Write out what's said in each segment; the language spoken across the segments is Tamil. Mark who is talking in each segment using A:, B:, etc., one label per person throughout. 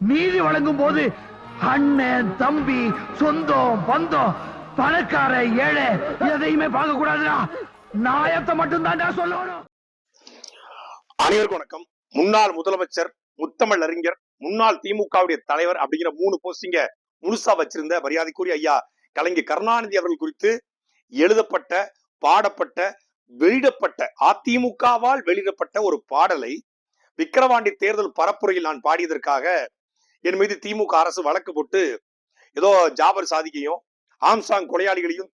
A: நீதி வழங்கும் போது அண்ணன் தம்பி சொந்தம் பந்தம் பணக்கார ஏழை எதையுமே பார்க்க கூடாதுடா நாயத்தை மட்டும் சொல்லணும்.
B: அனைவருக்கும் வணக்கம். முன்னாள் முதலமைச்சர் முத்தமிழ் அறிஞர் முன்னாள் திமுகவுடைய தலைவர் அப்படிங்கிற மூணு போஸ்டிங்க முழுசா வச்சிருந்த மரியாதைக்குரிய ஐயா கலைஞர் கருணாநிதி அவர்கள் குறித்து எழுதப்பட்ட பாடப்பட்ட வெளியிடப்பட்ட அதிமுகவால் வெளியிடப்பட்ட ஒரு பாடலை விக்கிரவாண்டி தேர்தல் பரப்புரையில் நான் பாடியதற்காக என் மீது திமுக அரசு வழக்கு போட்டு ஏதோ ஜாபர் சாதிக்கையும் ஆம்சாங் கொலையாளிகளையும்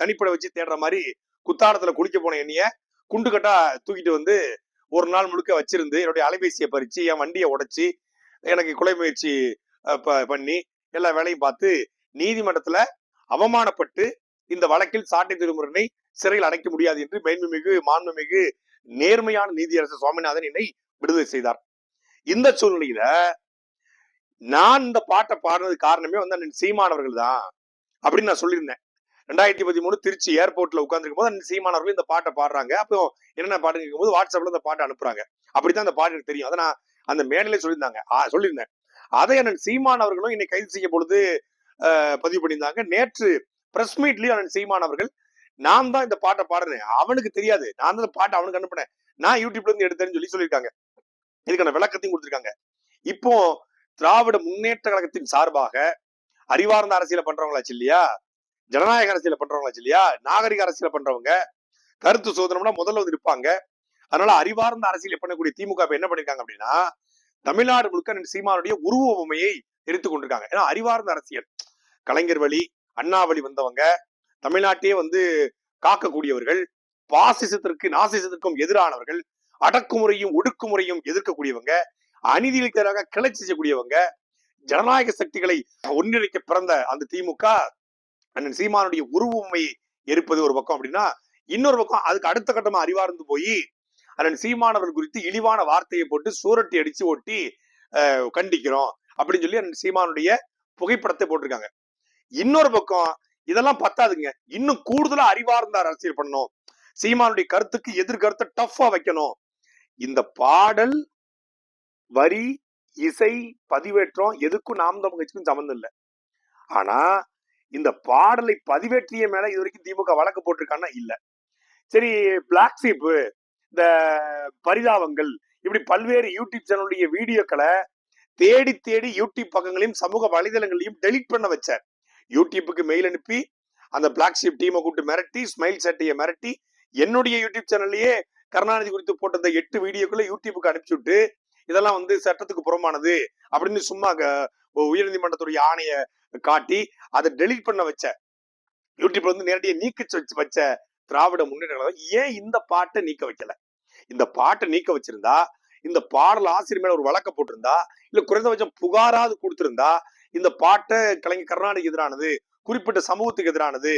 B: தனிப்பட வச்சு தேடுற மாதிரி குத்தாடத்துல குளிக்க போன என்னைய குண்டு கட்டா தூக்கிட்டு வந்து ஒரு நாள் முழுக்க வச்சிருந்து என்னுடைய அலைபேசியை பறிச்சு என் வண்டியை உடைச்சி எனக்கு கொலை முயற்சி ப- பண்ணி எல்லா வேலையும் பார்த்து நீதிமன்றத்துல அவமானப்பட்டு இந்த வழக்கில் சாட்டை திருமுறையை சிறையில் அடைக்க முடியாது என்று மேன்மைமிகு மாண்புமிகு நேர்மையான நீதியரசர் சுவாமிநாதன் என்னை விடுதலை செய்தார். இந்த சூழ்நிலையில நான் இந்த பாட்டை பாடுறது காரணமே வந்து அண்ணன் சீமானவர்கள் தான் அப்படின்னு நான் சொல்லியிருந்தேன். ரெண்டாயிரத்தி பதிமூணு திருச்சி ஏர்போர்ட்ல உட்காந்துருக்கும் போது அண்ணன் சீமானவர்கள் இந்த பாட்டை பாடுறாங்க. அப்போ என்ன பாட்டு கேட்கும் போது வாட்ஸ்அப்ல இந்த பாட்டை அனுப்புறாங்க. அப்படித்தான் அந்த பாட்டு எனக்கு தெரியும். அதை நான் அந்த மேடலே சொல்லியிருந்தாங்க. சொல்லியிருந்தேன். அதை அண்ணன் சீமான் அவர்களும் இன்னைக்கு கைது செய்ய பொழுது அஹ், பதிவு பண்ணியிருந்தாங்க. நேற்று பிரஸ் மீட்லயும் அண்ணன் சீமான் அவர்கள் நான் தான் இந்த பாட்டை பாடுறேன். அவனுக்கு தெரியாது. நான் தான் இந்த பாட்டை அவனுக்கு அனுப்புனேன். நான் யூடியூப்ல இருந்து எடுத்தேன்னு சொல்லி சொல்லியிருக்காங்க. இதுக்கான விளக்கத்தையும் கொடுத்துருக்காங்க. இப்போ திராவிட முன்னேற்ற கழகத்தின் சார்பாக அறிவார்ந்த அரசியல பண்றவங்களாச்சு இல்லையா? ஜனநாயக அரசியல பண்றவங்களாச்சு இல்லையா? நாகரிக அரசியல பண்றவங்க. கருத்து சோதனம்னா முதல்ல வந்து இருப்பாங்க அதனால அறிவார்ந்த அரசியல் பண்ணக்கூடிய திமுக என்ன பண்ணிருக்காங்க அப்படின்னா தமிழ்நாடு முழுக்க சீமானுடைய உருவ உமையை எடுத்து கொண்டிருக்காங்க. ஏன்னா அறிவார்ந்த அரசியல். கலைஞர் வழி அண்ணா வழி வந்தவங்க தமிழ்நாட்டையே வந்து காக்கக்கூடியவர்கள் பாசிசத்திற்கு நாசிசத்திற்கும் எதிரானவர்கள் அடக்குமுறையும் ஒடுக்குமுறையும் எதிர்க்கக்கூடியவங்க அநீதிகளுக்கு கிளர்ச்சி செய்யக்கூடியவங்க ஜனநாயக சக்திகளை ஒன்றிணைக்க பிறந்த அந்த திமுக அண்ணன் சீமானுடைய உருவமையை எரிப்பது ஒரு பக்கம் அப்படின்னா இன்னொரு பக்கம் அதுக்கு அடுத்த கட்டமா அறிவார்ந்து போய் அண்ணன் சீமானவர்கள் குறித்து இழிவான வார்த்தையை போட்டு சூரட்டி அடிச்சு ஒட்டி அஹ், கண்டிக்கிறோம் அப்படின்னு சொல்லி அண்ணன் சீமானுடைய புகைப்படத்தை போட்டிருக்காங்க. இன்னொரு பக்கம் இதெல்லாம் பத்தாதுங்க. இன்னும் கூடுதலா அறிவார்ந்த அரசியல் பண்ணணும். சீமானுடைய கருத்துக்கு எதிர்கருத்தை டஃப்பா வைக்கணும். இந்த பாடல் வரி இசை பதிவேற்றம் எதுக்கும் நாம் தமிழ் கட்சிக்கும் சம்மந்தம் இல்லை. ஆனா இந்த பாடலை பதிவேற்றிய மேல இது வரைக்கும் திமுக வழக்கு போட்டிருக்கான்னா இல்ல. சரி பிளாக் சீப்பு இந்த பரிதாபங்கள் இப்படி பல்வேறு யூடியூப் சேனலுடைய வீடியோக்களை தேடி தேடி யூடியூப் பக்கங்களையும் சமூக வலைதளங்களையும் டெலிட் பண்ண வச்சார். யூடியூப்புக்கு மெயில் அனுப்பி அந்த பிளாக் ஷீப் டீமை கூப்பிட்டு மிரட்டி ஸ்மைல் சட்டையை மிரட்டி என்னுடைய யூடியூப் சேனல்லையே கருணாநிதி குறித்து போட்ட அந்த எட்டு வீடியோக்களை யூடியூபுக்கு அனுப்பிச்சுட்டு இதெல்லாம் வந்து சட்டத்துக்கு புறமானது அப்படின்னு சும்மா க- உயர்நீதிமன்றத்துடைய ஆணையை காட்டி அதை டெலீட் பண்ண வச்ச. யூடியூப்ல வந்து நேரடியாக நீக்க வச்சு வச்ச திராவிட முன்னேற்ற ஏன் இந்த பாட்டை நீக்க வைக்கல? இந்த பாட்டை நீக்க வச்சிருந்தா இந்த பாடல் ஆசிரியர் மேல ஒரு வழக்க போட்டிருந்தா இல்ல குறைந்தபட்சம் புகாராவது கொடுத்திருந்தா இந்த பாட்டை கலைஞர் கருணாநிதிக்கு எதிரானது குறிப்பிட்ட சமூகத்துக்கு எதிரானது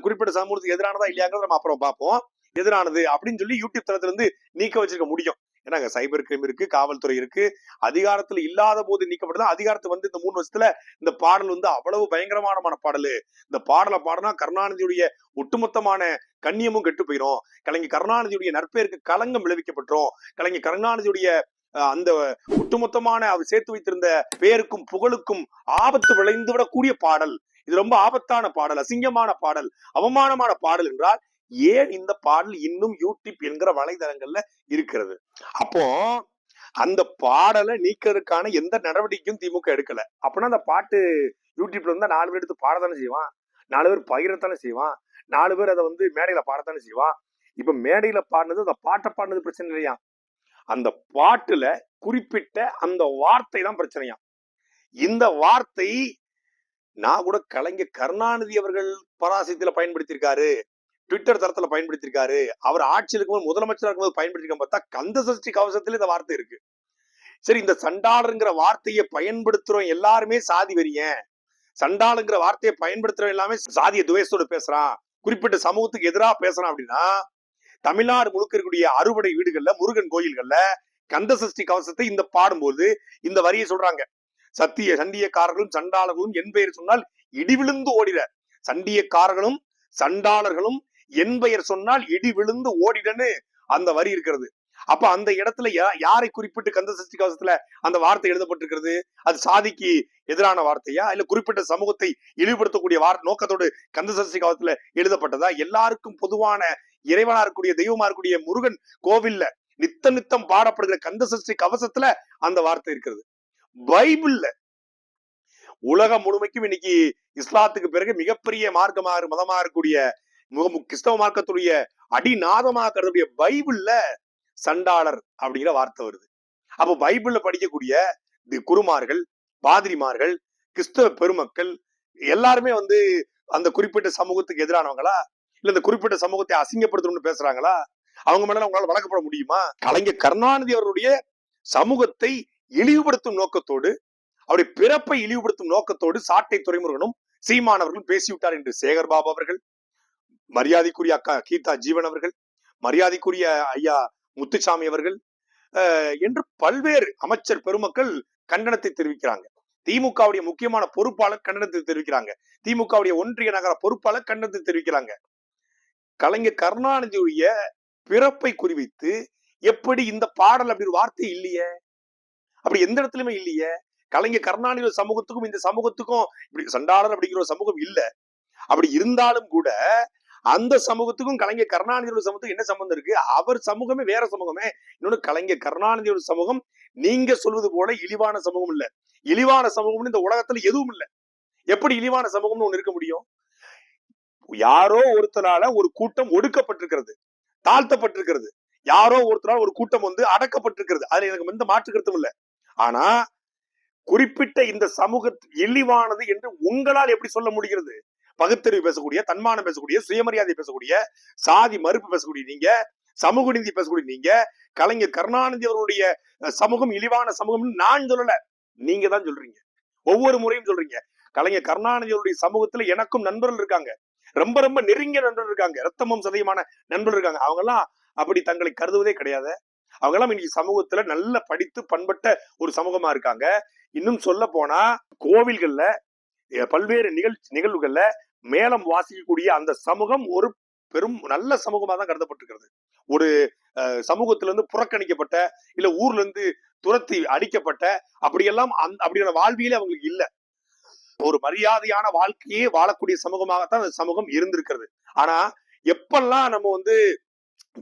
B: குறிப்பிட்ட சமூகத்துக்கு எதிரானதா இல்லையாங்கிறத நம்ம அப்புறம் பார்ப்போம். எதிரானது அப்படின்னு சொல்லி யூடியூப் தளத்துல இருந்து நீக்க வச்சிருக்க முடியும். ஏன்னா அங்க சைபர் கிரைம் இருக்கு காவல்துறை இருக்கு. அதிகாரத்துல இல்லாத போது நீக்கப்பட்டதா அதிகாரத்து வந்து இந்த மூணு வருஷத்துல இந்த பாடல் வந்து அவ்வளவு பயங்கரமான பாடல். இந்த பாடலை பாடினா கருணாநிதியுடைய ஒட்டுமொத்தமான கண்ணியமும் கெட்டு போயிடும் கலைஞர் கருணாநிதியுடைய நற்பெயருக்கு களங்கம் விளைவிக்கப்பட்டுரும். கலைஞர் கருணாநிதியுடைய அஹ், அந்த ஒட்டுமொத்தமான அவர் சேர்த்து வைத்திருந்த பேருக்கும் புகழுக்கும் ஆபத்து விளைந்து விடக்கூடிய பாடல். இது ரொம்ப ஆபத்தான பாடல் அசிங்கமான பாடல் அவமானமான பாடல் என்றால் ஏன் இந்த பாடல் இன்னும் யூடியூப் என்கிற வலைதளங்கள்ல இருக்கிறது? அப்போ அந்த பாடலை நீக்கிறதுக்கான எந்த நடவடிக்கையும் திமுக எடுக்கல. அப்படின்னா அந்த பாட்டு யூடியூப்ல இருந்தா நாலு பேர் எடுத்து பாடத்தானே செய்வான். நாலு பேர் பகிரத்தானே செய்வான். நாலு பேர் அதை வந்து மேடையில பாடத்தானே செய்வான். இப்ப மேடையில பாடினது அந்த பாட்டை பாடினது பிரச்சனை இல்லையா? அந்த பாட்டுல குறிப்பிட்ட அந்த வார்த்தை தான் பிரச்சனையா? இந்த வார்த்தை நான் கூட கலைஞர் கருணாநிதி அவர்கள் பராசயத்துல பயன்படுத்தியிருக்காரு. ட்விட்டர் தரத்துல பயன்படுத்தியிருக்காரு அவர் ஆட்சியில் இருக்கும்போது முதலமைச்சர் இருக்கும்போது பயன்படுத்திருக்க பார்த்தா கந்த சஷ்டி கவசத்துல இந்த வார்த்தை இருக்கு. சரி இந்த சண்டாளருங்கிற வார்த்தையை பயன்படுத்துறோம் எல்லாருமே சாதி வெறியன். சண்டாளுங்கிற வார்த்தையை பயன்படுத்துறோம் எல்லாமே சாதிய துவேசத்தோடு பேசுறான். குறிப்பிட்ட சமூகத்துக்கு எதிராக பேசுறான் அப்படின்னா தமிழ்நாடு முழுக்க இருக்கக்கூடிய அறுபடை வீடுகள்ல முருகன் கோயில்கள்ல கந்த சஷ்டி கவசத்தை இந்த பாடும்போது இந்த வரியை சொல்றாங்க. சத்திய சண்டியக்காரர்களும் சண்டாளர்களும் என் பெயர் சொன்னால் இடி விழுந்து சண்டியக்காரர்களும் சண்டாளர்களும் என் பெயர் சொன்னால் இடி விழுந்து ஓடிடன்னு அந்த வரி இருக்கிறது. அப்ப அந்த இடத்துல யா- யாரை குறிப்பிட்டு கந்த சஷ்டி கவசத்துல அந்த வார்த்தை எழுதப்பட்டிருக்கிறது? அது சாதிக்கு எதிரான வார்த்தையா? இல்ல குறிப்பிட்ட சமூகத்தை இழிவுபடுத்தக்கூடிய வார் நோக்கத்தோடு கந்த சஷ்டி கவசத்துல எழுதப்பட்டதா? எல்லாருக்கும் பொதுவான இறைவனா இருக்கக்கூடிய தெய்வமா இருக்கக்கூடிய முருகன் கோவில்ல நித்த நித்தம் பாடப்படுகிற கந்த சஷ்டி கவசத்துல அந்த வார்த்தை இருக்கிறது. பைபிள்ல உலகம் முழுமைக்கும் இன்னைக்கு இஸ்லாத்துக்கு பிறகு மிகப்பெரிய மார்க்கமாக மதமா இருக்கக்கூடிய கிறிஸ்தவ மார்க்கத்துடைய அடிநாதமாக கருதக்கூடிய பைபிள்ல சண்டாளர் அப்படிங்கிற வார்த்தை வருது. அப்போ பைபிள்ல படிக்கக்கூடிய குருமார்கள் பாதிரிமார்கள் கிறிஸ்தவ பெருமக்கள் எல்லாருமே வந்து அந்த குறிப்பிட்ட சமூகத்துக்கு எதிரானவங்களா? இல்ல இந்த குறிப்பிட்ட சமூகத்தை அசிங்கப்படுத்தணும்னு பேசுறாங்களா? அவங்க மேல உங்களால வழக்கப்பட முடியுமா? கலைஞர் கருணாநிதி அவருடைய சமூகத்தை இழிவுபடுத்தும் நோக்கத்தோடு அவருடைய பிறப்பை இழிவுபடுத்தும் நோக்கத்தோடு சாட்டை துறைமுருகனும் சீமானவர்கள் பேசிவிட்டார் என்று சேகர் பாபு அவர்கள் மரியாதைக்குரிய அக்கா கீதா ஜீவன் அவர்கள் மரியாதைக்குரிய ஐயா முத்துசாமி அவர்கள் என்று பல்வேறு அமைச்சர் பெருமக்கள் கண்டனத்தை தெரிவிக்கிறாங்க. திமுகவுடைய முக்கியமான பொறுப்பாளர் கண்டனத்தை தெரிவிக்கிறாங்க. திமுகவுடைய ஒன்றிய நகர பொறுப்பாளர் கண்டனத்தை தெரிவிக்கிறாங்க. கலைஞர் கருணாநிதியுடைய பிறப்பை குறிவித்து எப்படி இந்த பாடல் அப்படி ஒரு வார்த்தை இல்லையே? அப்படி எந்த இடத்துலயுமே இல்லையே? கலைஞர் கருணாநிதி சமூகத்துக்கும் இந்த சமூகத்துக்கும் இப்படி சண்டாளர் அப்படிங்கிற ஒரு சமூகம் இல்ல. அப்படி இருந்தாலும் கூட அந்த சமூகத்துக்கும் கலைஞர் கருணாநிதியோட சமூகத்துக்கும் என்ன சம்பந்தம் இருக்கு? அவர் சமூகமே வேற சமூகமே. இன்னொன்னு கலைஞர் கருணாநிதியோட சமூகம் நீங்க சொல்வது போல இழிவான சமூகம் இல்ல. இழிவான சமூகம்னு இந்த உலகத்துல எதுவும் இல்ல. எப்படி இழிவான சமூகம்னு ஒண்ணு இருக்க முடியும்? யாரோ ஒருத்தரால ஒரு கூட்டம் ஒடுக்கப்பட்டிருக்கிறது தாழ்த்தப்பட்டிருக்கிறது. யாரோ ஒருத்தரால் ஒரு கூட்டம் வந்து அடக்கப்பட்டிருக்கிறது. அதுல எனக்கு எந்த மாற்று கருத்தும் இல்ல. ஆனா குறிப்பிட்ட இந்த சமூக இழிவானது என்று உங்களால் எப்படி சொல்ல முடிகிறது? பகுத்தறிவு பேசக்கூடிய தன்மானம் பேசக்கூடிய சுயமரியாதை பேசக்கூடிய சாதி மறுப்பு பேசக்கூடிய நீங்க சமூக நீதி பேசக்கூடிய நீங்க கலைஞர் கருணாநிதி அவருடைய சமூகம் இழிவான சமூகம்னு நான் சொல்லல. நீங்க தான் சொல்றீங்க. ஒவ்வொரு முறையும் சொல்றீங்க. கலைஞர் கருணாநிதி அவருடைய சமூகத்துல எனக்கும் நண்பர்கள் இருக்காங்க. ரொம்ப ரொம்ப நெருங்கிய நண்பர்கள் இருக்காங்க. ரத்தமும் சதயமான நண்பர்கள் இருக்காங்க. அவங்க எல்லாம் அப்படி தங்களை கருதுவதே கிடையாது. அவங்க எல்லாம் இன்னைக்கு சமூகத்துல நல்ல படித்து பண்பட்ட ஒரு சமூகமா இருக்காங்க. இன்னும் சொல்ல போனா கோவில்கள்ல பல்வேறு நிகழ்ச்சி நிகழ்வுகள்ல மேலம் வாசிக்கக்கூடிய அந்த சமூகம் ஒரு பெரும் நல்ல சமூகமா தான் கருதப்பட்டிருக்கிறது. ஒரு அஹ், சமூகத்துல இருந்து புறக்கணிக்கப்பட்ட இல்ல ஊர்ல இருந்து துரத்தி அடிக்கப்பட்ட அப்படியெல்லாம் அந் அப்படியான வாழ்வியலே அவங்களுக்கு இல்ல. ஒரு மரியாதையான வாழ்க்கையே வாழக்கூடிய சமூகமாகத்தான் அந்த சமூகம் இருந்திருக்கிறது. ஆனா எப்பெல்லாம் நம்ம வந்து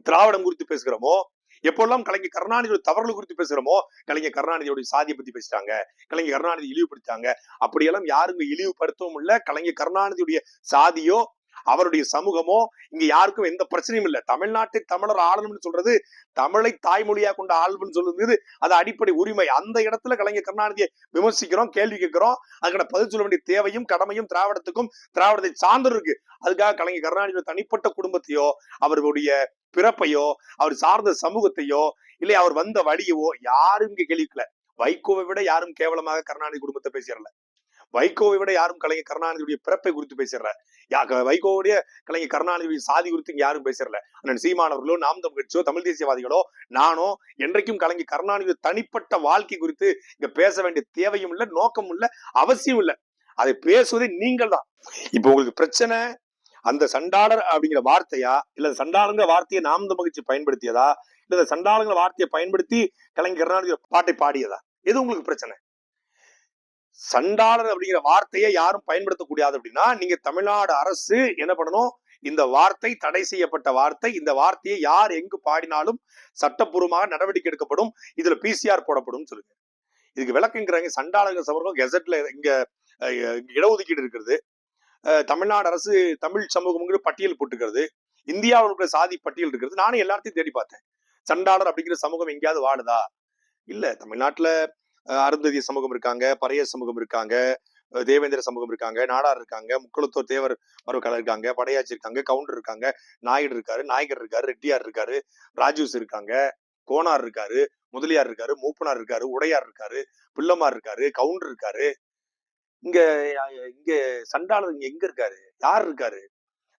B: திராவிடம் குறித்து பேசுகிறோமோ எப்பெல்லாம் கலைஞர் கருணாநிதியோட தவறுகள் குறித்து பேசுகிறோமோ கலைஞர் கருணாநிதியோட சாதியை பத்தி பேசிட்டாங்க. கலைஞர் கருணாநிதி இழிவுபடுத்தாங்க அப்படியெல்லாம் யாருங்க இழிவுபடுத்தவும் இல்ல. கலைஞர் கருணாநிதியுடைய சாதியோ அவருடைய சமூகமோ இங்க யாருக்கும் எந்த பிரச்சனையும் இல்ல. தமிழ்நாட்டை தமிழர் ஆளணும்னு சொல்றது தமிழை தாய்மொழியா கொண்ட ஆளுன்னு சொல்லுறது அது அடிப்படை உரிமை. அந்த இடத்துல கலைஞர் கருணாநிதியை விமர்சிக்கிறோம் கேள்வி கேட்கிறோம். அதுக்கான பதில் சொல்ல வேண்டிய தேவையும் கடமையும் திராவிடத்துக்கும் திராவிடத்தை சார்ந்து இருக்கு. அதுக்காக கலைஞர் கருணாநிதியோட தனிப்பட்ட குடும்பத்தையோ அவருடைய பிறப்பையோ அவர் சார்ந்த சமூகத்தையோ இல்லை அவர் வந்த வழியவோ யாரும் இங்க கேள்விக்கல. வைகோவை விட யாரும் கேவலமாக கருணாநிதி குடும்பத்தை பேசிடல. வைகோவை விட யாரும் கலைஞர் கருணாநிதியுடைய பிறப்பை குறித்து பேசிடல. யா- வைகோவுடைய கலைஞர் கருணாநிதியுடைய சாதி குறித்து இங்க யாரும் பேசிடல. அண்ணன் சீமானவர்களோ நாம் தமிழ் கட்சியோ தமிழ் தேசியவாதிகளோ நானோ என்றைக்கும் கலைஞர் கருணாநிதி தனிப்பட்ட வாழ்க்கை குறித்து இங்க பேச வேண்டிய தேவையும் இல்ல நோக்கமும் இல்ல அவசியம் இல்ல. அதை பேசுவதே நீங்கள் தான் இப்ப உங்களுக்கு பிரச்சனை அந்த சண்டாளர் அப்படிங்கிற வார்த்தையா? இல்ல சண்டாளங்கிற வார்த்தையை நாம் மகிழ்ச்சி பயன்படுத்தியதா? இல்ல இந்த சண்டாளங்கிற வார்த்தையை பயன்படுத்தி கலைஞர் கருணாநிதி பாட்டை பாடியதா? எது உங்களுக்கு பிரச்சனை? சண்டாளர் அப்படிங்கிற வார்த்தையை யாரும் பயன்படுத்தக்கூடாது அப்படின்னா நீங்க தமிழ்நாடு அரசு என்ன பண்ணணும்? இந்த வார்த்தை தடை செய்யப்பட்ட வார்த்தை இந்த வார்த்தையை யார் எங்கு பாடினாலும் சட்டப்பூர்வமாக நடவடிக்கை எடுக்கப்படும். இதுல பிசிஆர் போடப்படும் சொல்லுங்க. இதுக்கு விளக்குங்கிறாங்க சண்டாளர்கள் சமூகம் கெசட்ல இங்க இடஒதுக்கீடு இருக்கிறது. தமிழ்நாடு அரசு தமிழ் சமூகம்ங்கிற பட்டியல் போட்டுக்கிறது. இந்தியாவில் இருக்கிற சாதி பட்டியல் இருக்கிறது. நானும் எல்லாத்தையும் தேடி பார்த்தேன். சண்டாளர் அப்படிங்கிற சமூகம் எங்கேயாவது வாழுதா? இல்ல. தமிழ்நாட்டுல அருந்ததிய சமூகம் இருக்காங்க பறைய சமூகம் இருக்காங்க தேவேந்திர சமூகம் இருக்காங்க நாடார் இருக்காங்க முக்குளத்தூர் தேவர் மரபுக்காரர் இருக்காங்க படையாச்சி இருக்காங்க கவுண்டர் இருக்காங்க நாயுடு இருக்காரு நாயகர் இருக்காரு ரெட்டியார் இருக்காரு ராஜூஸ் இருக்காங்க கோனார் இருக்காரு முதலியார் இருக்காரு மூப்பனார் இருக்காரு உடையார் இருக்காரு பிள்ளமார் இருக்காரு கவுண்டர் இருக்காரு. இங்க இங்க சண்டாளர் இங்க எங்க இருக்காரு? யார் இருக்காரு?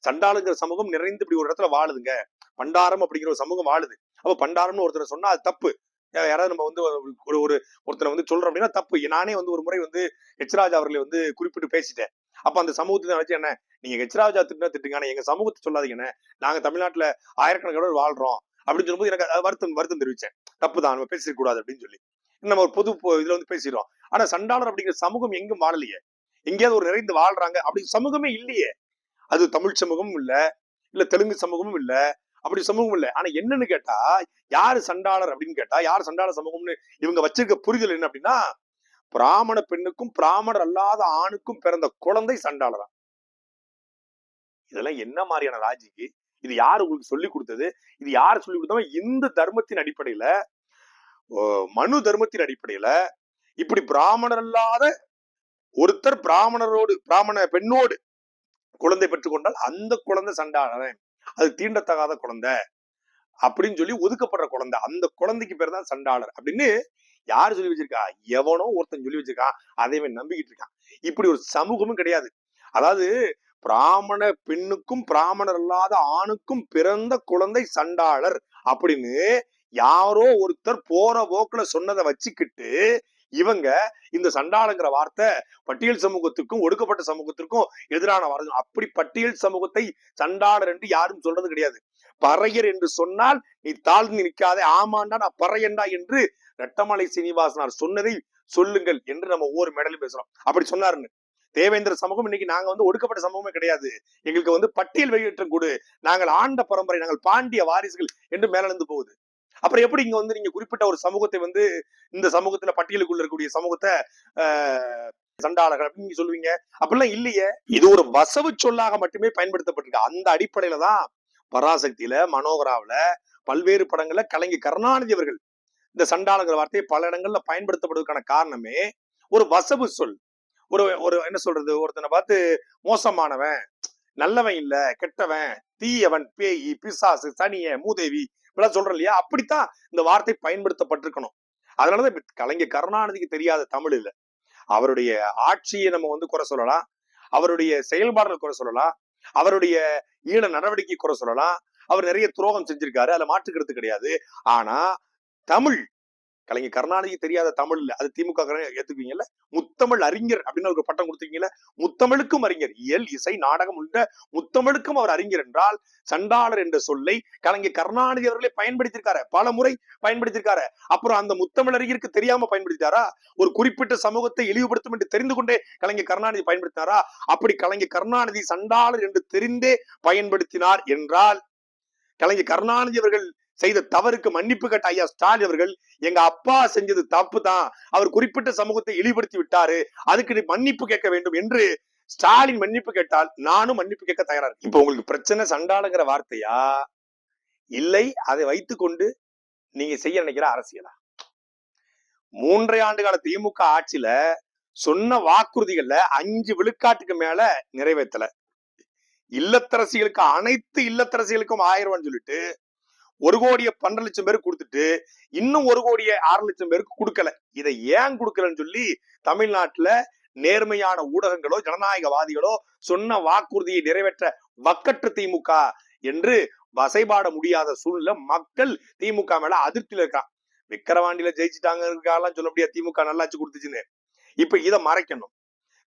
B: சண்டாளுங்கிற சமூகம் நிறைந்து இப்படி ஒரு இடத்துல வாழுதுங்க. பண்டாரம் அப்படிங்கிற ஒரு சமூகம் வாழுது. அப்ப பண்டாரம்னு ஒருத்தர் சொன்னா அது தப்பு. யாராவது நம்ம வந்து ஒரு ஒரு ஒருத்தரை வந்து சொல்றோம் அப்படின்னா தப்பு. நானே வந்து ஒரு முறை வந்து ஹெச்ராஜ் அவர்களை வந்து குறிப்பிட்டு பேசிட்டேன். அப்ப அந்த சமூகத்தை நினைச்சு என்ன? நீங்க ஹெச்ராஜா திட்டினா திட்டுங்க. ஆனா எங்க சமூகத்தை சொல்லாதீங்க என்ன? நாங்க தமிழ்நாட்டுல ஆயிரக்கணக்கான வாழ்றோம். அப்படின்னு சொல்லும்போது எனக்கு வருத்தம் வருத்தம் தெரிவிச்சேன். தப்பு தான். நம்ம பேசிக்க கூடாது அப்படின்னு சொல்லி. நம்ம ஒரு பொது இதுல வந்து பேசிடுறோம். ஆனா சண்டாளர் அப்படிங்கிற சமூகம் எங்கும் வாழலையே. எங்கேயாவது ஒரு நிறைந்து வாழ்றாங்க அப்படி சமூகமே இல்லையே. அது தமிழ் சமூகமும் இல்ல இல்ல தெலுங்கு சமூகமும் இல்ல அப்படி சமூகம் இல்ல. ஆனா என்னன்னு கேட்டா யாரு சண்டாளர் அப்படின்னு கேட்டா யார் சண்டாள சமூகம்னு இவங்க வச்சிருக்க புரிதல் என்ன அப்படின்னா பிராமண பெண்ணுக்கும் பிராமணர் அல்லாத ஆணுக்கும் பிறந்த குழந்தை சண்டாளரா? இதெல்லாம் என்ன மாதிரியான ராஜிக்கு இது யார் உங்களுக்கு சொல்லி கொடுத்தது? இது யார் சொல்லி கொடுத்தா இந்து தர்மத்தின் அடிப்படையில மனு தர்மத்தின் அடிப்படையில இப்படி பிராமணர் அல்லாத ஒருத்தர் பிராமணரோடு பிராமண பெண்ணோடு குழந்தை பெற்றுக்கொண்டால் அந்த குழந்தை சண்டாளன் அது தீண்டத்தகாத குழந்தை அப்படின்னு சொல்லி ஒதுக்கப்படுற குழந்தை. அந்த குழந்தைக்கு பேர் தான் சண்டாளர் அப்படின்னு யார் சொல்லி வச்சிருக்கா? எவனோ ஒருத்தன் சொல்லி வச்சிருக்கான். அதைவன் நம்பிக்கிட்டு இருக்கான். இப்படி ஒரு சமூகமும் கிடையாது. அதாவது பிராமண பெண்ணுக்கும் பிராமணர் அல்லாத ஆணுக்கும் பிறந்த குழந்தை சண்டாளர் அப்படின்னு யாரோ ஒருத்தர் போற போக்குல சொன்னதை வச்சுக்கிட்டு இவங்க இந்த சண்டாளங்கிற வார்த்தை பட்டியல் சமூகத்துக்கும் ஒடுக்கப்பட்ட சமூகத்திற்கும் எதிரான வார்த்தை. அப்படி பட்டியல் சமூகத்தை சண்டாளர் என்று யாரும் சொல்றது கிடையாது. பறையர் என்று சொன்னால் நீ தாழ்ந்து நிற்காதே. ஆமாண்டா நான் பறையண்டா என்று ரெட்டமலை சீனிவாசனார் சொன்னதை சொல்லுங்கள் என்று நம்ம ஒவ்வொரு மெடலும் பேசுறோம். அப்படி சொன்னாருன்னு. தேவேந்திர சமூகம் இன்னைக்கு நாங்க வந்து ஒடுக்கப்பட்ட சமூகமே கிடையாது. எங்களுக்கு வந்து பட்டியல் வெளியேற்றம் கூடு. நாங்கள் ஆண்ட பரம்பரை நாங்கள் பாண்டிய வாரிசுகள் என்று மேலிருந்து போகுது. அப்புறம் எப்படி இங்க வந்து நீங்க குறிப்பிட்ட ஒரு சமூகத்தை வந்து இந்த சமூகத்துல பட்டியலுக்குள்ள இருக்கக்கூடிய சமூகத்தை ஆஹ், சண்டாளர்கள் அப்படின்னு நீங்க சொல்லுவீங்க. அப்படிலாம் இல்லையே. இது ஒரு வசவு சொல்லாக மட்டுமே பயன்படுத்தப்பட்டிருக்கு. அந்த அடிப்படையில தான் பராசக்தியில மனோகராவுல பல்வேறு படங்கள்ல கலைஞர் கருணாநிதி அவர்கள் இந்த சண்டாளங்கிற வார்த்தையை பல இடங்கள்ல பயன்படுத்தப்படுவதற்கான காரணமே ஒரு வசவு சொல். ஒரு ஒரு என்ன சொல்றது? ஒருத்தனை பார்த்து மோசமானவன் நல்லவன் இல்ல கெட்டவன் தீயவன் பேய் பிசாசு சனிய மூதேவி இப்பெல்லாம் சொல்றோம் இல்லையா? அப்படித்தான் இந்த வார்த்தை பயன்படுத்தப்பட்டிருக்கணும். அதனாலதான் இப்ப கலைஞர் கருணாநிதிக்கு தெரியாத தமிழ் இல்ல அவருடைய ஆட்சியை நம்ம வந்து குறை சொல்லலாம் அவருடைய செயல்பாடுகள் குறை சொல்லலாம் அவருடைய ஈழ நடவடிக்கை குறை சொல்லலாம் அவர் நிறைய துரோகம் செஞ்சிருக்காரு அதுல மாற்றுக்கிறது கிடையாது. ஆனா தமிழ் கலைஞர் கருணாநிதி தெரியாத தமிழ் இல்ல. அது திமுக ஏத்துக்குவீங்கல்ல முத்தமிழ் அறிஞர் அப்படின்னு ஒரு பட்டம் கொடுத்துருக்கீங்கல்ல? முத்தமிழுக்கும் அறிஞர். இயல் இசை நாடகம் உள்ள முத்தமிழுக்கும் அவர் அறிஞர் என்றால் சண்டாளர் என்ற சொல்லை கலைஞர் கருணாநிதி அவர்களே பயன்படுத்தியிருக்காரு. பல முறை பயன்படுத்தியிருக்காரு. அப்புறம் அந்த முத்தமிழ் அறிஞருக்கு தெரியாம பயன்படுத்திட்டாரா? ஒரு குறிப்பிட்ட சமூகத்தை இழிவுபடுத்தும் என்று தெரிந்து கொண்டே கலைஞர் கருணாநிதி பயன்படுத்தினாரா? அப்படி கலைஞர் கருணாநிதி சண்டாளர் என்று தெரிந்தே பயன்படுத்தினார் என்றால் கலைஞர் கருணாநிதி அவர்கள் செய்த தவறுக்கு மன்னிப்பு கேட்ட ஐயா ஸ்டாலின் அவர்கள் எங்க அப்பா செஞ்சது தப்பு தான் அவர் குறிப்பிட்ட சமூகத்தை இழிவுபடுத்தி விட்டாரு. அதுக்கு மன்னிப்பு கேட்க வேண்டும் என்று ஸ்டாலின் மன்னிப்பு கேட்டால் நானும் மன்னிப்பு கேட்க தயாரா இப்ப உங்களுக்கு பிரச்சனை சண்டாளுங்கிற வார்த்தையா? இல்லை அதை வைத்துக்கொண்டு நீங்க செய்ய நினைக்கிற அரசியலா? மூன்றரை ஆண்டு கால திமுக ஆட்சியில சொன்ன வாக்குறுதிகள்ல அஞ்சு விழுக்காட்டுக்கு மேல நிறைவேற்றல இல்லத்தரசிகளுக்கு அனைத்து இல்லத்தரசிகளுக்கும் ஆயிரம் ரூபான்னு சொல்லிட்டு ஒரு கோடியை பன்னெண்டு லட்சம் பேருக்கு கொடுத்துட்டு இன்னும் ஒரு கோடியை ஆறு லட்சம் பேருக்கு கொடுக்கல. இதை ஏன் கொடுக்கலன்னு சொல்லி தமிழ்நாட்டுல நேர்மையான ஊடகங்களோ ஜனநாயகவாதிகளோ சொன்ன வாக்குறுதியை நிறைவேற்ற வக்கற்று திமுக என்று வசைபாட முடியாத சூழ்நிலை மக்கள் திமுக மேல அதிருப்தியில இருக்கான் விக்கிரவாண்டியில ஜெயிச்சுட்டாங்க சொல்ல முடியாது. திமுக நல்லாச்சு கொடுத்துச்சுன்னு. இப்ப இதை மறைக்கணும்.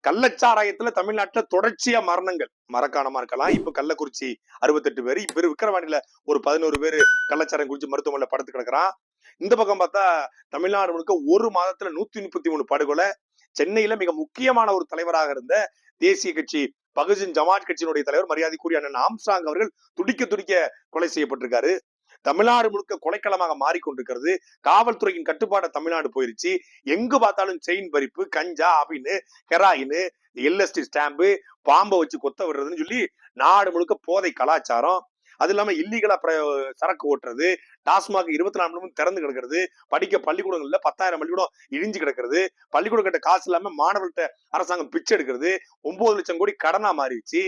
B: கள்ளச்சாராயத்துல தமிழ்நாட்டுல தொடர்ச்சியா மரணங்கள். மரக்காணமா இருக்கலாம். இப்ப கள்ளக்குறிச்சி அறுபத்தெட்டு பேர். இப்ப விக்கிரவாண்டியில ஒரு பதினோரு பேர் கள்ளச்சாராயம் குடிச்சு மருத்துவமனையில படுத்து கிடக்குறான். இந்த பக்கம் பார்த்தா தமிழ்நாடு முழுக்க ஒரு மாதத்துல நூத்தி முப்பத்தி மூணு படுகொலை. சென்னையில மிக முக்கியமான ஒரு தலைவராக இருந்த தேசிய கட்சி பகுஜன் ஜமாத் கட்சியினுடைய தலைவர் மரியாதைக்குரிய அண்ணன் ஆம்சாங் அவர்கள் துடிக்க துடிக்க கொலை செய்யப்பட்டிருக்காரு. தமிழ்நாடு முழுக்க கொலைக்களமாக மாறிக்கொண்டிருக்கிறது. காவல்துறையின் கட்டுப்பாட தமிழ்நாடு போயிருச்சு. எங்கு பார்த்தாலும் செயின் பறிப்பு கஞ்சா அப்படின்னு ஹெராயின் எல்எஸ்டி ஸ்டாம்பு பாம்பை வச்சு கொத்த விடுறதுன்னு சொல்லி நாடு முழுக்க போதை கலாச்சாரம் அது இல்லாம இல்லீகலா சரக்கு ஓட்டுறது டாஸ்மாக் இருபத்தி நாலு மணி திறந்து கிடக்கிறது படிக்க பள்ளிக்கூடங்கள்ல பத்தாயிரம் பள்ளிக்கூடம் இழிஞ்சு கிடக்கிறது பள்ளிக்கூடம் கட்ட காசு இல்லாம மாணவர்கள்ட்ட அரசாங்கம் பிச்சை எடுக்கிறது ஒன்பது லட்சம் கோடி கடனா மாறிடுச்சு.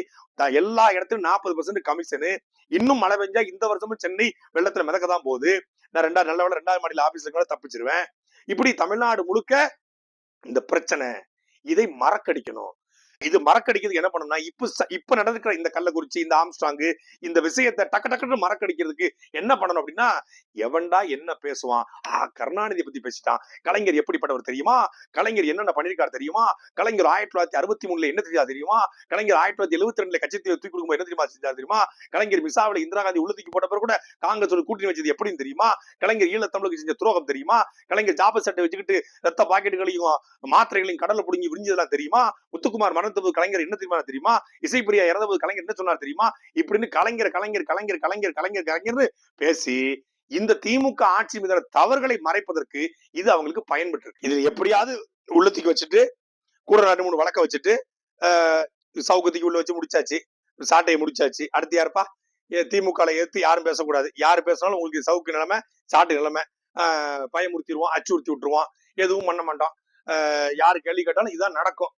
B: எல்லா இடத்துலயும் நாற்பது பர்சன்ட் கமிஷனு இன்னும் மழை பெஞ்சா இந்த வருஷமும் சென்னை வெள்ளத்துல மிதக்க தான் போகுது. நான் ரெண்டாவது நல்ல வேளை ரெண்டாவது மாடியில் ஆபீஸ்ல கூட தப்பிச்சிருவேன். இப்படி தமிழ்நாடு முழுக்க இந்த பிரச்சனை இதை மறக்கடிக்கணும். இது மறக்கடிக்கிறது என்ன பண்ணணும்னா இப்ப இப்ப நடந்துக்கிற இந்த கள்ளக்குறிச்சி இந்த ஆம்ஸ்டாங்கு இந்த விஷயத்தை டக்கு டக்குன்னு மறக்கடிக்கிறதுக்கு என்ன பண்ணணும் அப்படின்னா எவன்டா என்ன பேசுவான்? ஆ கருணாநிதி பத்தி பேசிட்டான். கலைஞர் எப்படிப்பட்டவர் தெரியுமா? கலைஞர் என்னென்ன பண்ணிருக்காரு தெரியுமா? கலைஞர் ஆயிரத்தி தொள்ளாயிரத்தி அறுபத்தி மூணுல என்ன தெரியாது தெரியுமா? கலைஞர் ஆயிரத்தி தொள்ளாயிரத்தி எழுபத்தி ரெண்டுல கட்சி தூக்கி கொடுக்கும் என்ன தெரியுமா செஞ்சாரு தெரியுமா? கலைஞர் மிசாவில இந்திரா காந்தி உள்ள தூக்கி போட்ட பிறகு கூட காங்கிரஸ் ஒரு கூட்டணி வச்சது எப்படின்னு தெரியுமா? கலைஞர் ஈழத்தமிழுக்கு செஞ்ச துரோகம் தெரியுமா? கலைஞர் ஜாப சட்டை வச்சுக்கிட்டு ரத்த பாக்கெட்டுகளையும் மாத்திரைகளையும் கடல்ல புடுங்கி விரிஞ்சதெல்லாம் தெரியுமா? முத்துக்குமார் இறந்தபோது கலைஞர் என்ன தெரியுமா தெரியுமா? இசைப்பிரியா இறந்தபோது கலைஞர் என்ன சொன்னார் தெரியுமா? இப்படின்னு கலைஞர் கலைஞர் கலைஞர் கலைஞர் கலைஞர் கலைஞர்னு பேசி இந்த திமுக ஆட்சி மீதான தவறுகளை மறைப்பதற்கு இது அவங்களுக்கு பயன்பட்டு இருக்கு இதுல எப்படியாவது உள்ளத்துக்கு வச்சுட்டு கூட ரெண்டு மூணு வழக்க வச்சுட்டு ஆஹ், சவுக்கத்துக்கு உள்ள வச்சு முடிச்சாச்சு. சாட்டையை முடிச்சாச்சு. அடுத்து யாருப்பா? திமுக எதிர்த்து யாரும் பேசக்கூடாது. யாரு பேசினாலும் உங்களுக்கு சவுக்கு நிலைமை சாட்டு நிலைமை ஆஹ், பயமுறுத்திடுவோம் அச்சுறுத்தி விட்டுருவோம். எதுவும் பண்ண மாட்டோம். ஆஹ், யாரு கேள்வி கேட்டாலும் இதான் நடக்கும்.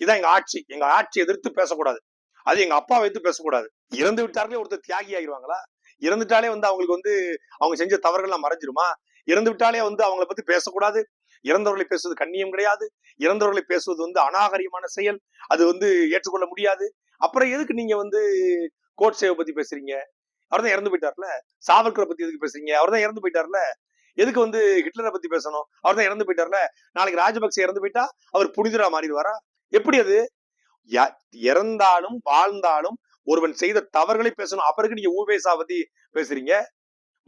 B: இதான் எங்க ஆட்சி. எங்க ஆட்சி எதிர்த்து பேசக்கூடாது. அது எங்க அப்பா வைத்து பேசக்கூடாது. இறந்து விட்டார்களே ஒருத்தர் தியாகி ஆகிடுவாங்களா இறந்துட்டாலே வந்து அவங்களுக்கு வந்து அவங்க செஞ்ச தவறுகள்லாம் மறைஞ்சிருமா? இறந்து விட்டாலே வந்து அவங்கள பத்தி பேசக்கூடாது. இறந்தவர்களை பேசுவது கண்ணியம் கிடையாது. இறந்தவர்களை பேசுவது வந்து அநாகரியமான செயல். அது வந்து ஏற்றுக்கொள்ள முடியாது. அப்புறம் எதுக்கு நீங்க வந்து கோட் சேவை பத்தி பேசுறீங்க? அவர் தான் இறந்து போயிட்டார்ல. சாவர்கரை பத்தி எதுக்கு பேசுறீங்க? அவர் தான் இறந்து போயிட்டார்ல. எதுக்கு வந்து ஹிட்லரை பத்தி பேசணும்? அவர் தான் இறந்து போயிட்டார்ல. நாளைக்கு ராஜபக்சே இறந்து போயிட்டா? அவர் புனிதரா மாறிடுவாரா? எப்படி அது? யா- இறந்தாலும் வாழ்ந்தாலும் ஒருவன் செய்த தவறுகளை பேசணும். அப்புறம் நீங்க ஊபேசா பத்தி பேசுறீங்க?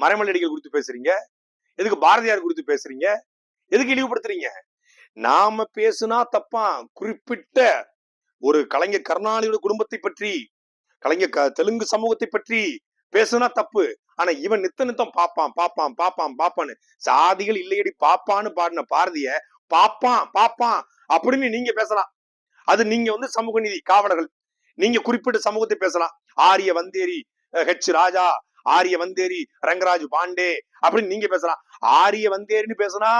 B: மறைமலடிகள் குறித்து பேசுறீங்க? எதுக்கு பாரதியார் குறித்து பேசுறீங்க? எதுக்கு இழிவுபடுத்துறீங்க? நாம பேசுனா தப்பா? குறிப்பிட்ட ஒரு கலைஞர் கருணாநிதியோட குடும்பத்தை பற்றி கலைஞர் க- தெலுங்கு சமூகத்தை பற்றி பேசுனா தப்பு. ஆனா இவன் நித்த நித்தம் பாப்பான் பாப்பான் பாப்பான் பாப்பான்னு. சாதிகள் இல்லையடி பாப்பான்னு பாடின பாரதிய பாப்பான் பாப்பான் அப்படின்னு நீங்க பேசலாம். அது நீங்க வந்து சமூக நீதி காவலர்கள். நீங்க குறிப்பிட்ட சமூகத்தை பேசலாம். ஆரிய வந்தேரி ஹெச் ராஜா ஆரிய வந்தேரி ரங்கராஜ் பாண்டே அப்படின்னு நீங்க பேசலாம். ஆரிய வந்தேரின்னு பேசினா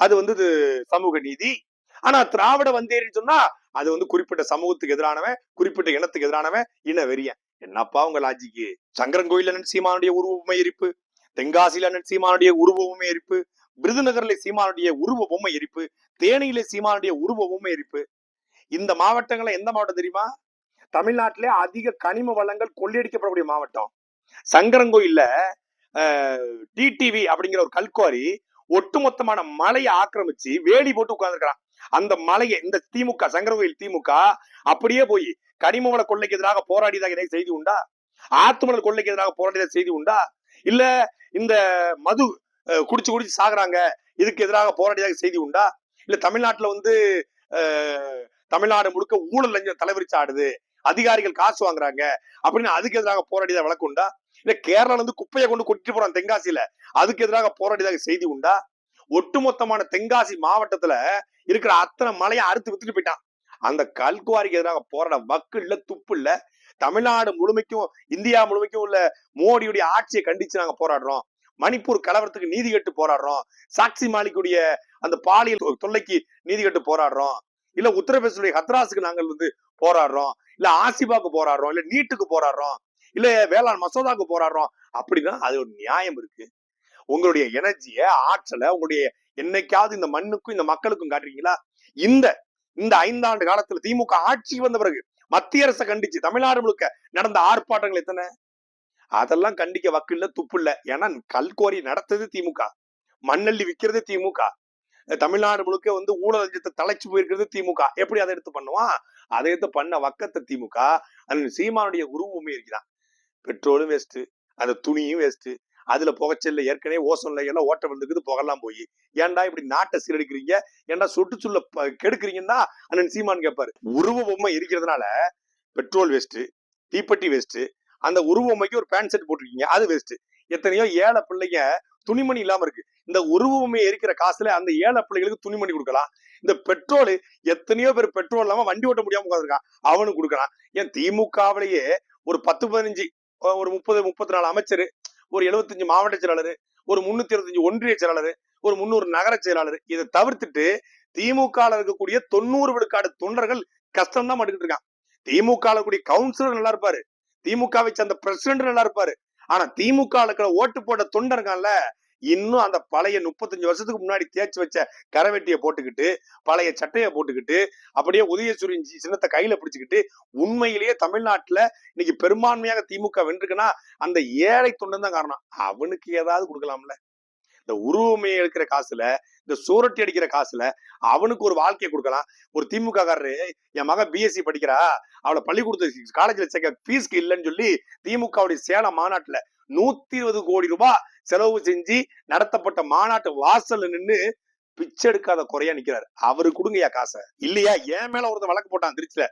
B: அது வந்து சமூக நீதி. ஆனா திராவிட வந்தேரின்னு சொன்னா அது வந்து குறிப்பிட்ட சமூகத்துக்கு எதிரானவன் குறிப்பிட்ட இனத்துக்கு எதிரானவன் இன வெறியன் என்னப்பா உங்க லாஜிக்கு சங்கரன் கோயில சீமானுடைய உருவ எரிப்பு தென்காசியில சீமானுடைய உருவ பொம்மை எரிப்பு விருதுநகர்ல சீமானுடைய உருவ பொம்மை எரிப்பு தேனியில சீமானுடைய உருவ பொம்மை எரிப்பு. இந்த மாவட்டங்கள்ல எந்த மாவட்டம் தெரியுமா? தமிழ்நாட்டிலே அதிக கனிம வளங்கள் கொள்ளையடிக்கப்படக்கூடிய மாவட்டம். சங்கரங்கோயில்ல டிடிவி அப்படிங்கிற ஒரு கல்குவாரி ஒட்டுமொத்தமான மலையை ஆக்கிரமிச்சு வேலி போட்டு உட்கார்ந்துருக்கிறான். அந்த மலையை இந்த திமுக சங்கரங்கோயில் திமுக அப்படியே போய் கனிமவள கொள்ளைக்கு எதிராக போராடியதாக ஏதாவது செய்தி உண்டா? ஆத்துமணல் கொள்ளைக்கு எதிராக போராடியதாக செய்தி உண்டா? இல்ல இந்த மது அஹ், குடிச்சு குடிச்சு சாகுறாங்க இதுக்கு எதிராக போராடியதாக செய்தி உண்டா? இல்ல தமிழ்நாட்டுல வந்து தமிழ்நாடு முழுக்க ஊழல் லஞ்சம் தலைவிரிச்சு ஆடுது. அதிகாரிகள் காசு வாங்குறாங்க. அப்படின்னு அதுக்கு எதிராக போராடிதான் வழக்கு உண்டா? இல்ல கேரளால இருந்து குப்பையை கொண்டு கொட்டிட்டு போறான் தென்காசியில அதுக்கு எதிராக போராடியதாக செய்தி உண்டா? ஒட்டுமொத்தமான தென்காசி மாவட்டத்துல இருக்கிற அத்தனை மலையை அறுத்து வித்துட்டு போயிட்டான். அந்த கல்குவாரிக்கு எதிராக போராட வக்கு இல்ல துப்பு இல்ல. தமிழ்நாடு முழுமைக்கும் இந்தியா முழுமைக்கும் உள்ள மோடியுடைய ஆட்சியை கண்டிச்சு நாங்க போராடுறோம். மணிப்பூர் கலவரத்துக்கு நீதி கட்டு போராடுறோம். சாக்சி மாலிக்குடைய அந்த பாலியல் தொல்லைக்கு நீதி கட்டு போராடுறோம். இல்ல உத்தரப்பிரதேசனுடைய ஹத்ராஸுக்கு நாங்கள் வந்து போராடுறோம் இல்ல ஆசிபாக்கு போராடுறோம் இல்ல நீட்டுக்கு போராடுறோம் இல்ல வேளாண் மசோதாக்கு போராடுறோம் அப்படின்னா அது ஒரு நியாயம் இருக்கு. உங்களுடைய எனர்ஜிய ஆற்றலை உங்களுடைய என்னைக்காவது இந்த மண்ணுக்கும் இந்த மக்களுக்கும் காட்டுறீங்களா? இந்த இந்த ஐந்தாண்டு காலத்துல திமுக ஆட்சிக்கு வந்த பிறகு மத்திய அரசை கண்டிச்சு தமிழ்நாடு முழுக்க நடந்த ஆர்ப்பாட்டங்கள் எத்தனை? அதெல்லாம் கண்டிக்க வக்கு இல்ல துப்பு இல்ல ஏன்னா கல்கோரி நடத்தது திமுக. மண்ணள்ளி விக்கிறது திமுக. தமிழ்நாடு முழுக்க வந்து ஊழல் லஞ்சத்தை தலைச்சு போயிருக்கிறது திமுக. எப்படி அதை எடுத்து பண்ணுவான்? அதை எடுத்து பண்ண வக்கத்தை திமுக அந்த சீமானுடைய உருவமே இருக்குதான் பெட்ரோலும் வேஸ்ட் அந்த துணியும் வேஸ்ட் அதுல புகைச்சல்ல ஏற்கனவே ஓசோன் லேயர்ல ஓட்ட விழுந்துக்குது புகெல்லாம் போய். ஏன்டா இப்படி நாட்டை சீரடிக்கிறீங்க? ஏன்டா சுற்றுச்சூழல ப- கெடுக்குறீங்கன்னா? அண்ணன் சீமான் கேட்பாரு உருவ பொம்மை இருக்கிறதுனால பெட்ரோல் வேஸ்ட் தீப்பெட்டி வேஸ்ட் அந்த உருவ பொம்மைக்கு ஒரு பேண்ட் செட் போட்டிருக்கீங்க அது வேஸ்ட் எத்தனையோ ஏழை பிள்ளைங்க துணிமணி இல்லாம இருக்கு. இந்த உருவமே எரிக்கிற காசுல அந்த ஏழை பிள்ளைகளுக்கு துணிமணி கொடுக்கலாம். இந்த பெட்ரோல் எத்தனையோ பேர் பெட்ரோல் இல்லாம வண்டி ஓட்ட முடியாம உட்காந்துருக்கான் அவனுக்கு கொடுக்கலாம். ஏன் திமுகவிலேயே ஒரு பத்து பதினஞ்சு ஒரு முப்பது முப்பத்தி நாலு அமைச்சர் ஒரு எழுபத்தஞ்சு மாவட்ட செயலாளர் ஒரு முன்னூத்தி இருபத்தஞ்சு ஒன்றிய செயலாளர் ஒரு முன்னூறு நகர செயலாளர் இதை தவிர்த்துட்டு திமுக இருக்கக்கூடிய தொண்ணூறு விழுக்காடு தொண்டர்கள் கஷ்டம் தான் மாட்டுக்கிட்டு இருக்கான். திமுக இருக்கக்கூடிய கவுன்சிலர் நல்லா இருப்பாரு. திமுக சேர்ந்த அந்த பிரசிடண்ட் நல்லா இருப்பாரு. ஆனா திமுக இருக்கிற ஓட்டு போட்ட தொண்டர்கான்ல இன்னும் அந்த பழைய முப்பத்தஞ்சு வருஷத்துக்கு முன்னாடி தேய்ச்சி வச்ச கரவெட்டியை போட்டுக்கிட்டு பழைய சட்டையை போட்டுக்கிட்டு அப்படியே உதயசூரியன் சி- சின்னத்தை கையில பிடிச்சுக்கிட்டு உண்மையிலேயே தமிழ்நாட்டுல இன்னைக்கு பெரும்பான்மையாக திமுக வென்றுக்குன்னா அந்த ஏழை தொண்டன் தான் காரணம். அவனுக்கு ஏதாவது கொடுக்கலாம்ல. இந்த உருவமையை எடுக்கிற காசுல இந்த சூரட்டி அடிக்கிற காசுல அவனுக்கு ஒரு வாழ்க்கையை கொடுக்கலாம். ஒரு திமுக காரரு என் மகன் பிஎஸ்சி படிக்கிறா அவளை பள்ளிக்கூடத்து காலேஜ்ல சேர்க்க ஃபீஸ்க்கு இல்லைன்னு சொல்லி திமுகவுடைய சேலம் மாநாட்டுல நூத்தி இருபது கோடி ரூபாய் செலவு செஞ்சு நடத்தப்பட்ட மாநாட்டு வாசல்ல நின்னு பிச்சை எடுக்காத குறையா நிக்கிறாரு. அவரு கொடுங்கயா காசை. இல்லையா? என் மேல ஒருத்தன் வழக்கு போட்டான் திருச்சியில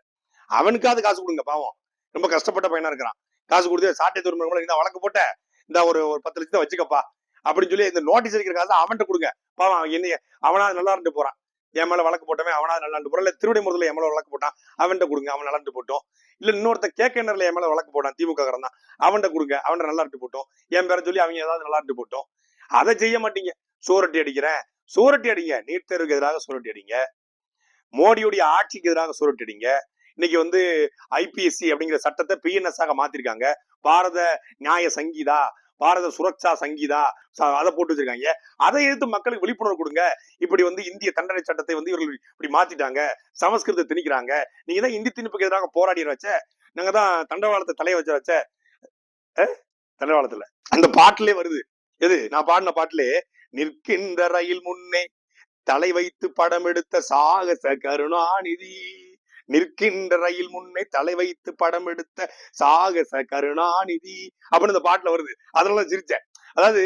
B: அவனுக்காவது காசு கொடுங்க பாவம். ரொம்ப கஷ்டப்பட்ட பையனா இருக்கிறான். காசு கொடுத்து சாட்டை துருமங்களை இந்த வழக்கு போட்ட இந்த ஒரு ஒரு பத்து லட்சத்தை வச்சுக்கப்பா. அப்படின்னு சொல்லி இந்த நோட்டீஸ் அடிக்கிற காசை அவன்கிட்ட கொடுங்க. பாவம் என்ன அவனா நல்லா இருந்து போறான். என் மேல வழக்கு போட்டவன் அவனாவது நல்லாண்டு போறான் இல்ல திருவடி முருதுல என் மேல வழக்கு போட்டான் அவன்கிட்ட கொடுங்க அவன் நல்லாண்டு போட்டோம். இல்ல இன்னொருத்த கேக்கனர்ல என் மேல வழக்கு போட்டான் திமுக காரன் தான். அவன்கிட்ட கொடுங்க அவன் நல்லாட்டு போட்டோம். என் பேரை சொல்லி அவங்க ஏதாவது நல்லாட்டு போட்டோம். அதை செய்ய மாட்டீங்க. சூரட்டி அடிக்கிறேன். சூரட்டி அடிங்க. நீட் தேர்வுக்கு எதிராக சோரட்டி அடிங்க. மோடியுடைய ஆட்சிக்கு எதிராக சோரட்டி அடிங்க. இன்னைக்கு வந்து ஐபிஎஸ்சி அப்படிங்கிற சட்டத்தை பிஎன்எஸ் ஆக மாத்திருக்காங்க. பாரத நியாய சங்கீதா. பாரத சுரக்ஷா சங்கீதா அதை போட்டு வச்சிருக்காங்க. அதை எதிர்த்து மக்களுக்கு விழிப்புணர்வு கொடுங்க. இப்படி வந்து இந்திய தண்டனை சட்டத்தை வந்து இவர்கள் இப்படி மாத்திட்டாங்க. சமஸ்கிருதத்தை திணிக்கிறாங்க. நீங்க தான் இந்தி திணிப்புக்கு எதிராக போராடி வச்ச நாங்க தான் தண்டவாளத்தை தலைய வச்ச வச்ச தண்டவாளத்துல. அந்த பாட்டிலே வருது. எது? நான் பாடின பாட்டிலே நிற்கின்ற ரயில் முன்னே தலை வைத்து படம் எடுத்த சாகச கருணாநிதி. நிற்கின்ற ரயில் முன்னே தலை வைத்து படம் எடுத்த சாகச கருணாநிதி அப்படின்னு இந்த பாட்டுல வருது. அதனால சிரிச்சேன். அதாவது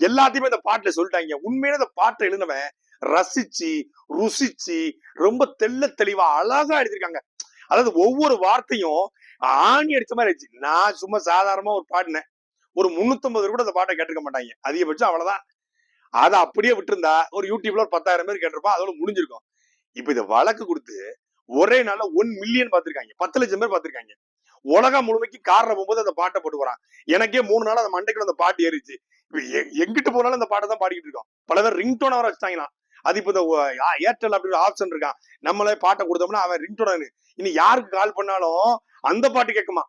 B: எல்லாத்தையுமே இந்த பாட்டுல சொல்லிட்டாங்க. உண்மையில இந்த பாட்டை எழுதினவன் ரசிச்சு ருசிச்சு ரொம்ப தெள்ள தெளிவா அழகா எழுதியிருக்காங்க. அதாவது ஒவ்வொரு வார்த்தையும் ஆணி அடிச்ச மாதிரி ஆயிடுச்சு. நான் சும்மா சாதாரணமா ஒரு பாடினேன். ஒரு முன்னூத்தம்பது கூட அந்த பாட்டை கேட்டிருக்க மாட்டாங்க. அதிகபட்சம் அவ்வளவுதான். அதை அப்படியே விட்டுருந்தா ஒரு யூடியூப்ல ஒரு பத்தாயிரம் பேர் கேட்டிருப்பா. அதோட முடிஞ்சிருக்கும். இப்ப இதை வழக்கு கொடுத்து ஒரே நாள்ல ஒன் மில்லியன் பார்த்திருக்காங்க. பத்து லட்சம் பேர் பார்த்திருக்காங்க. உலகம் முழுமைக்கு கார்ல போகும்போது அந்த பாட்டை போட்டு வரான். எனக்கே மூணு நாள் அந்த மண்டைக்குள்ள அந்த பாட்டு ஏறிச்சு எங்கிட்டு போனாலும் அந்த பாட்டை தான் பாடிக்கிட்டு இருக்கோம். பல பேர் ரிங்டோன் வர வச்சுட்டாங்களாம் அது இப்ப இந்த ஏர்டெல் அப்படி ஆப்ஷன் இருக்கான். நம்மளே பாட்டை கொடுத்தோம்னா அவன் ரிங்டோன். இனி யாருக்கு கால் பண்ணாலும் அந்த பாட்டு கேட்குமா?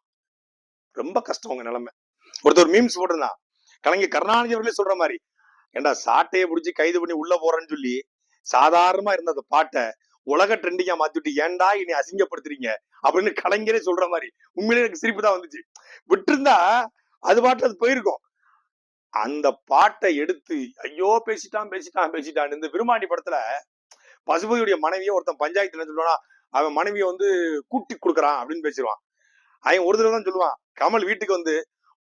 B: ரொம்ப கஷ்டம் உங்க நிலைமை. ஒருத்தர் மீம்ஸ் போட்டிருந்தான். கலைஞர் கருணாநிதி அவர்களே சொல்ற மாதிரி ஏண்டா சாட்டையை பிடிச்சி கைது பண்ணி உள்ள போறேன்னு சொல்லி சாதாரணமா இருந்த அந்த பாட்டை உலக ட்ரெண்டிங்கா மாத்திட்டு ஏன்டா இனி அசிங்கப்படுத்துறீங்க? அப்படின்னு கலைஞரே சொல்ற மாதிரி. உண்மையிலே எனக்கு சிரிப்பு தான் வந்துச்சு. விட்டிருந்தா அது பாட்டு அது போயிருக்கும். அந்த பாட்டை எடுத்து ஐயோ பேசிட்டான் பேசிட்டான் பேசிட்டான் இந்த விருமாண்டி படத்துல பசுபதியுடைய மனைவியை ஒருத்தன் பஞ்சாயத்துல சொல்லுவானா அவன் மனைவியை வந்து கூட்டி கொடுக்குறான் அப்படின்னு பேசிடுவான். அவன் ஒரு தடவை தான் சொல்லுவான் கமல் வீட்டுக்கு வந்து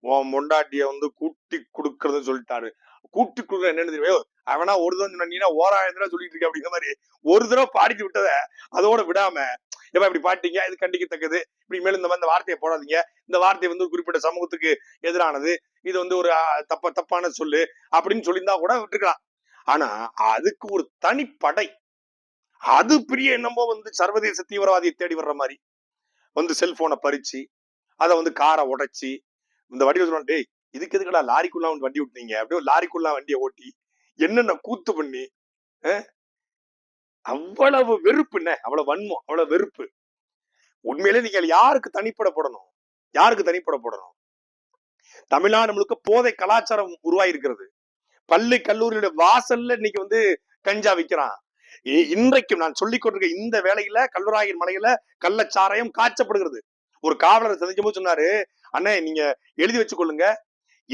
B: உன் மொண்டாட்டிய வந்து கூட்டி கொடுக்கறதுன்னு சொல்லிட்டாரு. கூட்டி என்னன்னு தெரியும்? அவனா ஒரு தடவை நீனா ஓராயிரம் தடவை சொல்லிட்டு இருக்க அப்படிங்கிற மாதிரி ஒரு தடவை பாடிட்டு விட்டத அதோட விடாம ஏப்பா இப்படி பாட்டீங்க இது கண்டிக்கத்தக்கது. இப்படி மேலும் இந்த மாதிரி இந்த வார்த்தையை போடாதீங்க. இந்த வார்த்தை வந்து ஒரு குறிப்பிட்ட சமூகத்துக்கு எதிரானது. இது வந்து ஒரு தப்ப தப்பான சொல்லு அப்படின்னு சொல்லியிருந்தா கூட விட்டுருக்கலாம். ஆனா அதுக்கு ஒரு தனிப்படை அது பெரிய என்னமோ வந்து சர்வதேச தீவிரவாதியை தேடி வர்ற மாதிரி. வந்து செல்போனை பறிச்சு அதை வந்து காரை உடைச்சி இந்த வடிவ சொல்லுவான் டேய் இதுக்கு எதுக்குடா லாரிக்குள்ள வந்து வண்டி விட்டீங்க அப்படியே லாரிக்குள்ள வண்டியை ஓட்டி என்னென்ன கூத்து பண்ணி அஹ்? அவ்வளவு வெறுப்பு என்ன அவ்வளவு வன்மம் அவ்வளவு வெறுப்பு. உண்மையிலே நீங்க யாருக்கு தனிப்பட போடணும்? யாருக்கு தனிப்பட போடணும்? தமிழ்நாடு முழுக்க போதை கலாச்சாரம் உருவாயிருக்கிறது. பள்ளி கல்லூரியோட வாசல்ல இன்னைக்கு வந்து கஞ்சா விக்கிறான். இன்றைக்கும் நான் சொல்லிக் கொண்டிருக்க இந்த வேலையில கல்லூராயின் மலையில கள்ளச்சாராயம் காய்ச்சப்படுகிறது. ஒரு காவலர் சந்திக்கும் போது சொன்னாரு அண்ணே நீங்க எழுதி வச்சுக்கொள்ளுங்க.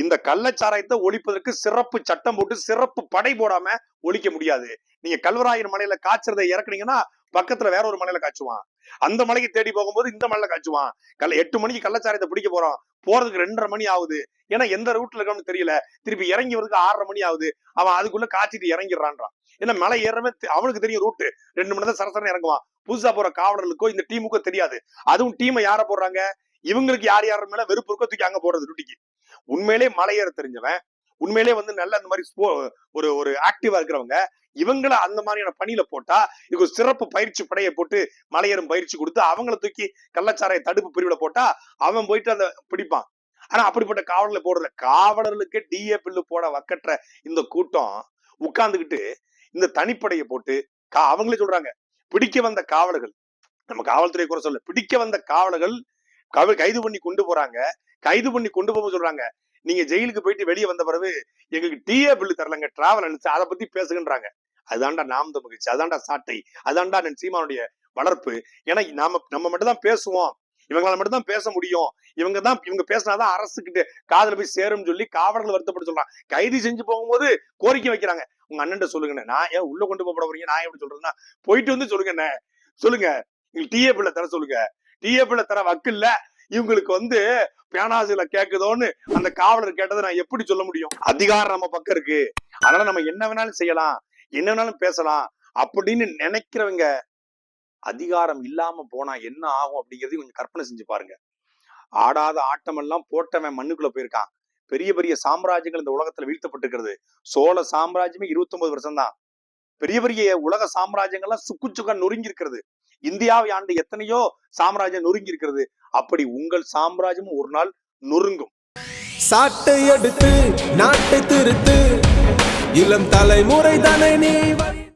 B: இந்த கள்ளச்சாராயத்தை ஒழிப்பதற்கு சிறப்பு சட்டம் போட்டு சிறப்பு படை போடாம ஒழிக்க முடியாது. நீங்க கல்வராயர் மலையில காய்ச்சறதை இறக்குனீங்கன்னா பக்கத்துல வேற ஒரு மலையில காய்ச்சுவான். அந்த மலைக்கு தேடி போகும்போது இந்த மலையில காய்ச்சுவான். கல்ல எட்டு மணிக்கு கள்ளச்சாரத்தை பிடிக்க போறோம். போறதுக்கு ரெண்டரை மணி ஆகுது. ஏன்னா எந்த ரூட்ல இருக்கணும்னு தெரியல. திருப்பி இறங்கி வரதுக்கு ஆறரை மணி ஆகுது. அவன் அதுக்குள்ள காய்ச்சிட்டு இறங்கிடுறான்றான். ஏன்னா மலை ஏறமே அவனுக்கு தெரியும் ரூட்டு ரெண்டு மணி தான் சரசரம் இறங்குவான். புதுசா போற காவலர்களுக்கோ இந்த டீமுக்கோ தெரியாது. அதுவும் டீமை யார போடுறாங்க? இவங்களுக்கு யார் யார் மேல வெறுப்பு இருக்கோ தூக்கி அங்க போடுறது ரூட்டிக்கு உண்மையிலே மலையேற தெரிஞ்சவன் உண்மையிலே வந்து நல்ல அந்த மாதிரி ஒரு ஒரு ஆக்டிவா இருக்கிறவங்க இவங்கள அந்த மாதிரியான பணியில போட்டா இதுக்கு ஒரு சிறப்பு பயிற்சி படையை போட்டு மலையேறும் பயிற்சி கொடுத்து அவங்கள தூக்கி கள்ளச்சாராய தடுப்பு பிரிவுல போட்டா அவன் போயிட்டு அந்த பிடிப்பான். ஆனா அப்படிப்பட்ட காவலர்களை போடுறல காவலர்களுக்கு டிஏ பில்லு போட வக்கற்ற இந்த கூட்டம் உட்கார்ந்துகிட்டு இந்த தனிப்படையை போட்டு கா- அவங்களே சொல்றாங்க பிடிக்க வந்த காவலர்கள் நம்ம காவல்துறை குறை சொல்ல பிடிக்க வந்த காவலர்கள் காவல் கைது பண்ணி கொண்டு போறாங்க. கைது பண்ணி கொண்டு போக சொல்றாங்க நீங்க ஜெயிலுக்கு போயிட்டு வெளியே வந்த பிறகு எங்களுக்கு டீயே பில்லு தரலங்க டிராவல் அனுப்பிச்சு அதை பத்தி பேசுகின்றாங்க அதான்டா நாம் மகிழ்ச்சி அதான்டா சாட்டை அதான்டா நன் சீமானுடைய வளர்ப்பு. ஏன்னா நாம நம்ம மட்டும் தான் பேசுவோம். இவங்களால மட்டும் தான் பேச முடியும். இவங்க தான் இவங்க பேசினாதான் அரசுக்கிட்ட காதல போய் சேரும் சொல்லி காவலர்கள் வருத்தப்பட்டு சொல்றான் கைது செஞ்சு போகும்போது கோரிக்கை வைக்கிறாங்க. உங்க அண்ணன் சொல்லுங்கண்ணே நான் ஏன் உள்ள கொண்டு போக போறீங்க? நான் எப்படி சொல்றேன்னா போயிட்டு வந்து சொல்லுங்கண்ணே. சொல்லுங்க டிஏ பிள்ளை தர சொல்லுங்க. டிஏ பிள்ளை தர வக்கில்ல. இவங்களுக்கு வந்து பேனாசில கேக்குதோன்னு அந்த காவலர் கேட்டதை நான் எப்படி சொல்ல முடியும்? அதிகாரம் நம்ம பக்கம் இருக்கு. அதனால நம்ம என்ன வேணாலும் செய்யலாம் என்ன வேணாலும் பேசலாம் அப்படின்னு நினைக்கிறவங்க அதிகாரம் இல்லாம போனா என்ன ஆகும் அப்படிங்கறதையும் கொஞ்சம் கற்பனை செஞ்சு பாருங்க. ஆடாத ஆட்டம் எல்லாம் போட்டவன் மண்ணுக்குள்ள போயிருக்கான். பெரிய பெரிய சாம்ராஜ்யங்கள் இந்த உலகத்துல வீழ்த்தப்பட்டிருக்கிறது. சோழ சாம்ராஜ்யமே 29 வருஷம் தான் பெரிய பெரிய உலக சாம்ராஜ்யங்கள்லாம் சுக்கு சுக்கா நொறுங்கி இருக்கிறது. இந்தியாவை ஆண்டு எத்தனையோ சாம்ராஜ்யம் நொறுங்கி இருக்கிறது அப்படி உங்கள் சாம்ராஜ்யமும் ஒரு நாள் நொறுங்கும்.
C: சாட்டை எடுத்து நாட்டை திருத்து இளம் தலைமுறை தானே நீ